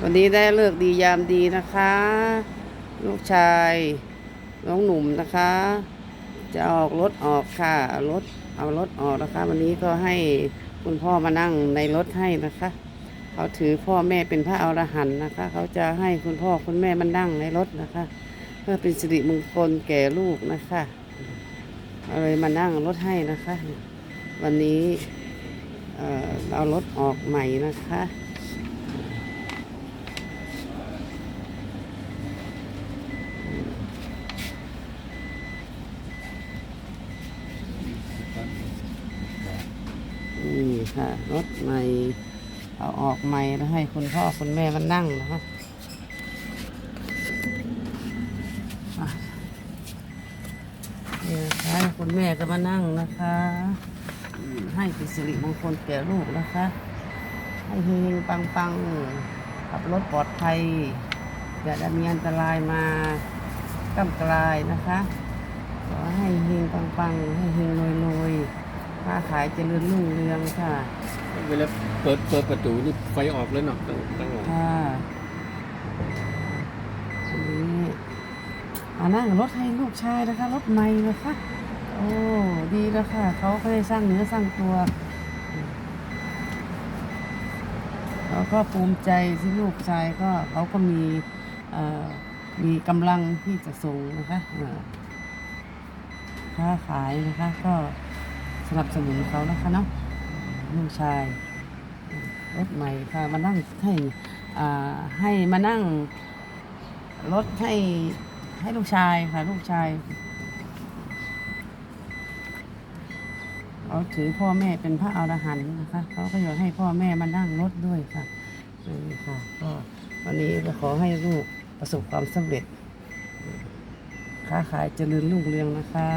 วันนี้ได้เลิกดียามดีนะคะ ลูกชายน้องหนุ่มนะคะ จะออกรถออกค่ะเอารถเอารถออกนะคะ วันนี้ก็ให้คุณพ่อมานั่งในรถให้นะคะ เขาถือพ่อแม่เป็นพระอรหันต์นะคะ เขาจะให้คุณพ่อคุณแม่มานั่งในรถนะคะ เพื่อเป็นสิริมงคลแก่ลูกนะคะเอาเลยมานั่งรถให้นะคะ วันนี้เอารถออกใหม่นะคะ นี่ ค่ะรถใหม่ เอาออกใหม่แล้วให้คุณพ่อคุณแม่มานั่งนะคะอะนี่นะคะคุณแม่ก็มานั่งนะคะ ให้ป็นสิริมงคลแก่ลูกนะคะ ให้เฮงๆปังขับรถปลอดภัยอย่าได้มีอันตรายมากำกลายนะคะ ขอให้เฮงปังๆให้เฮงรวยๆ ค้าขายเจริญรุ่งเรืองค่ะ เวลาเปิดเปิดประตูนี่ไฟออกเลยเนาะตั้งตั้งออกค่ะอันนี้อานั่งรถให้ลูกชายนะคะ รถใหม่นะคะ โอ้ดีแล้วค่ะ เขาก็ได้สร้างเนื้อสร้างตัวเขาก็ภูมิใจที่ลูกชายก็เขาก็มีเอ่อมีกำลังที่จะส่งนะคะเอ่อค้าขายนะคะก็ส นับสนุนเขานะคะเนาะลูกชายรถใหม่ค่ะมานั่งให้ให้มานั่งรถให้ให้ลูกชายค่ะลูกชายเขาถือพ่อแม่เป็นพระอรหันต์นะคะเขาก็อยากให้พ่อแม่มานั่งรถด้วยค่ะนี่ค่ะก็วันนี้ก็ขอให้ลูกประสบความสำเร็จค้าขายเจริญรุ่งเรืองนะคะ